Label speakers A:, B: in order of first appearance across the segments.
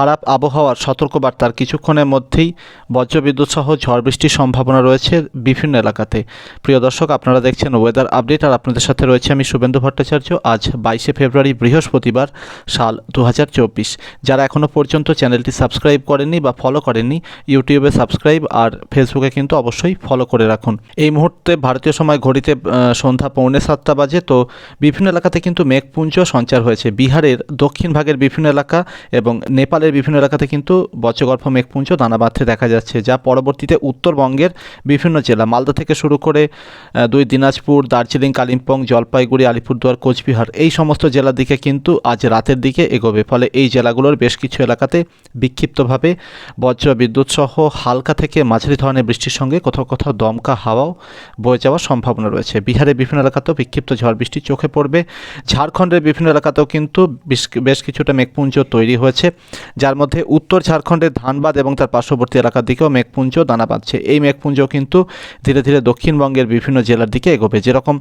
A: খারাপ আবহাওয়ার সতর্কবার্তার কিছুক্ষণের মধ্যেই বজ্রবিদ্যুৎ সহ ঝড় বৃষ্টির সম্ভাবনা রয়েছে বিভিন্ন এলাকাতে। প্রিয় দর্শক, আপনারা দেখছেন ওয়েদার আপডেট আর আপনাদের সাথে রয়েছে আমি শুভেন্দু ভট্টাচার্য। আজ বাইশে ফেব্রুয়ারি, বৃহস্পতিবার, সাল দু হাজার চব্বিশ। যারা এখনও পর্যন্ত চ্যানেলটি সাবস্ক্রাইব করেননি বা ফলো করেননি, ইউটিউবে সাবস্ক্রাইব আর ফেসবুকে কিন্তু অবশ্যই ফলো করে রাখুন। এই মুহূর্তে ভারতীয় সময় ঘড়িতে সন্ধ্যা পৌনে সাতটা বাজে, তো বিভিন্ন এলাকাতে কিন্তু মেঘপুঞ্জ সঞ্চার হয়েছে। বিহারের দক্ষিণ ভাগের বিভিন্ন এলাকা এবং নেপালের বিভিন্ন এলাকাতে কিন্তু বজ্রগর্ভ মেঘপুঞ্জ দানা বাঁধতে দেখা যাচ্ছে, যা পরবর্তীতে উত্তরবঙ্গের বিভিন্ন জেলা। মালদা থেকে শুরু করে দুই দিনাজপুর, দার্জিলিং, কালিম্পং, জলপাইগুড়ি, আলিপুরদুয়ার, কোচবিহার, এই সমস্ত জেলার দিকে কিন্তু আজ রাতের দিকে এগোবে। ফলে এই জেলাগুলোর বেশ কিছু এলাকাতে বিক্ষিপ্তভাবে বজ্র বিদ্যুৎ সহ হালকা থেকে মাঝারি ধরনের বৃষ্টির সঙ্গে কোথাও কোথাও দমকা হাওয়াও বয়ে যাওয়ার সম্ভাবনা রয়েছে। বিহারের বিভিন্ন এলাকাতেও বিক্ষিপ্ত ঝড় বৃষ্টি চোখে পড়বে। ঝাড়খণ্ডের বিভিন্ন এলাকাতেও কিন্তু বেশ কিছুটা মেঘপুঞ্জ তৈরি হয়েছে। যার মধ্যে উত্তর ঝাড়খণ্ডের ধানবাদ এবং তার পার্শ্ববর্তী এলাকার দিকেও মেঘপুঞ্জ দানা বাঁধছে এই মেঘপুঞ্জ কিন্তু ধীরে ধীরে দক্ষিণবঙ্গের বিভিন্ন জেলার দিকে এগোবে। যেরকম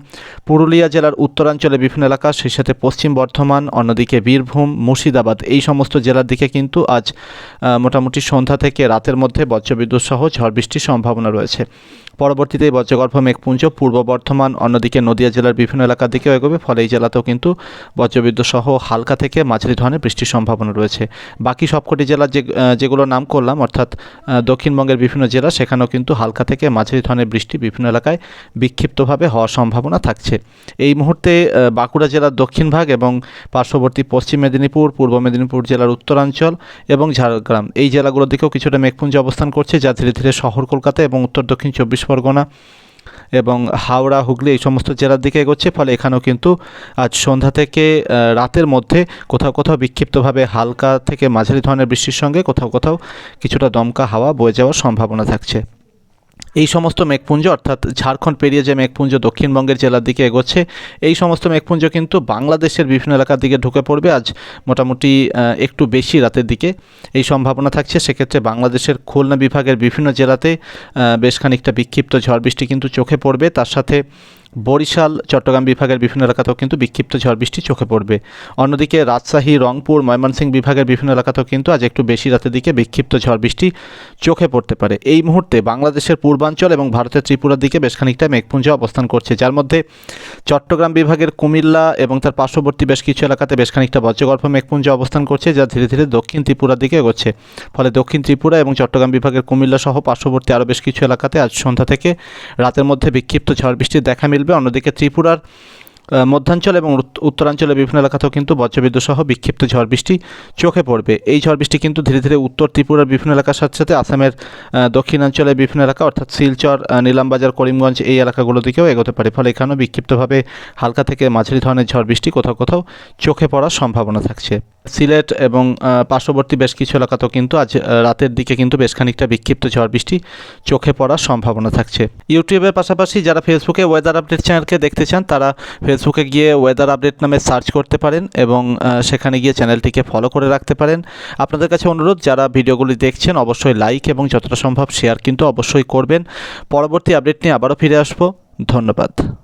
A: পুরুলিয়া জেলার উত্তরাঞ্চলে বিভিন্ন এলাকা, সেই সাথে পশ্চিম বর্ধমান, অন্যদিকে বীরভূম, মুর্শিদাবাদ, এই সমস্ত জেলার দিকে কিন্তু আজ মোটামুটি সন্ধ্যা থেকে রাতের মধ্যে বজ্রবিদ্যুৎ সহ ঝড় বৃষ্টির সম্ভাবনা রয়েছে। পরবর্তীতে বজ্রগর্ভ মেঘপুঞ্জ, পূর্ব বর্ধমান, অন্যদিকে নদিয়া জেলার বিভিন্ন এলাকার দিকেও এগোবে। ফলে এই জেলাতেও কিন্তু বজ্রবিদ্যুৎ সহ হালকা থেকে মাঝারি ধরনের বৃষ্টির সম্ভাবনা রয়েছে। বাকি সবকটি জেলার যে যেগুলো নাম করলাম, অর্থাৎ দক্ষিণবঙ্গের বিভিন্ন জেলা, সেখানেও কিন্তু হালকা থেকে মাঝারি ধরনের বৃষ্টি বিভিন্ন এলাকায় বিক্ষিপ্তভাবে হওয়ার সম্ভাবনা থাকছে। এই মুহূর্তে বাঁকুড়া জেলার দক্ষিণ ভাগ এবং পার্শ্ববর্তী পশ্চিম মেদিনীপুর, পূর্ব মেদিনীপুর জেলার উত্তরাঞ্চল এবং ঝাড়গ্রাম। এই জেলাগুলোর দিকেও কিছুটা মেঘপুঞ্জ অবস্থান করছে, যা ধীরে ধীরে শহর কলকাতা এবং উত্তর দক্ষিণ চব্বিশ পরগনা এবং হাওড়া, হুগলি এই সমস্ত জেলার দিকে এগোচ্ছে, ফলে এখানেও কিন্তু আজ সন্ধ্যা থেকে রাতের মধ্যে কোথাও কোথাও বিক্ষিপ্তভাবে হালকা থেকে মাঝারি ধরনের বৃষ্টির সঙ্গে কোথাও কোথাও কিছুটা দমকা হাওয়া বয়ে যাওয়ার সম্ভাবনা থাকছে। এই সমস্ত মেঘপুঞ্জ, অর্থাৎ ঝাড়খণ্ড পেরিয়ে যে মেঘপুঞ্জ দক্ষিণবঙ্গের জেলার দিকে এগোচ্ছে, এই সমস্ত মেঘপুঞ্জ কিন্তু বাংলাদেশের বিভিন্ন এলাকার দিকে ঢুকে পড়বে। আজ মোটামুটি একটু বেশি রাতের দিকে এই সম্ভাবনা থাকছে। সেক্ষেত্রে বাংলাদেশের খুলনা বিভাগের বিভিন্ন জেলাতে বেশ খানিকটা বিক্ষিপ্ত ঝড় বৃষ্টি কিন্তু চোখে পড়বে। তার সাথে বরিশাল, চট্টগ্রাম বিভাগের বিভিন্ন এলাকাতেও কিন্তু বিক্ষিপ্ত ঝড় বৃষ্টি চোখে পড়বে। অন্যদিকে রাজশাহী, রংপুর, ময়মনসিংহ বিভাগের বিভিন্ন এলাকাতেও কিন্তু আজ একটু বেশি রাতের দিকে বিক্ষিপ্ত ঝড় বৃষ্টি চোখে পড়তে পারে। এই মুহূর্তে বাংলাদেশের পূর্বাঞ্চল এবং ভারতের ত্রিপুরার দিকে বেশ খানিকটা মেঘপুঞ্জ অবস্থান করছে, যার মধ্যে চট্টগ্রাম বিভাগের কুমিল্লা এবং তার পার্শ্ববর্তী বেশ কিছু এলাকাতে বেশ খানিকটা বজ্রগর্ভ মেঘপুঞ্জ অবস্থান করছে, যা ধীরে ধীরে দক্ষিণ ত্রিপুরার দিকে এগোচ্ছে। ফলে দক্ষিণ ত্রিপুরা এবং চট্টগ্রাম বিভাগের কুমিল্লা সহ পার্শ্ববর্তী আরও বেশ কিছু এলাকাতে আজ সন্ধ্যা থেকে রাতের মধ্যে বিক্ষিপ্ত ঝড় বৃষ্টির দেখা মিলবে অন্যদিকে ত্রিপুরার মধ্যাঞ্চল এবং উত্তরাঞ্চলের বিভিন্ন এলাকাতেও কিন্তু বজ্রবিদ্যুৎ সহ বিক্ষিপ্ত ঝড় বৃষ্টি চোখে পড়বে। এই ঝড় বৃষ্টি কিন্তু ধীরে ধীরে উত্তর ত্রিপুরার বিভিন্ন এলাকার সাথে সাথে আসামের দক্ষিণাঞ্চলের বিভিন্ন এলাকা, অর্থাৎ শিলচর নিলামবাজার, করিমগঞ্জ এই এলাকাগুলো দিকেও এগোতে পারে। ফলে এখানেও বিক্ষিপ্তভাবে হালকা থেকে মাঝারি ধরনের ঝড় বৃষ্টি কোথাও কোথাও চোখে পড়ার সম্ভাবনা থাকছে। সিলেট এবং পার্শ্ববর্তী বেশ কিছু এলাকাতেও কিন্তু আজ রাতের দিকে কিন্তু বেশ খানিকটা বিক্ষিপ্ত ঝড় বৃষ্টি চোখে পড়ার সম্ভাবনা থাকছে। ইউটিউবের পাশাপাশি যারা ফেসবুকে ওয়েদার আপডেট চ্যানেলকে দেখতে চান, তারা গিয়ে ওয়েদার আপডেট নামে সার্চ করতে পারেন এবং সেখানে গিয়ে চ্যানেলটিকে ফলো করে রাখতে পারেন। আপনাদের কাছে অনুরোধ, যারা ভিডিওগুলি দেখছেন, অবশ্যই লাইক এবং যতটা সম্ভব শেয়ার কিন্তু অবশ্যই করবেন। পরবর্তী আপডেট নিয়ে আবারও ফিরে আসব। ধন্যবাদ।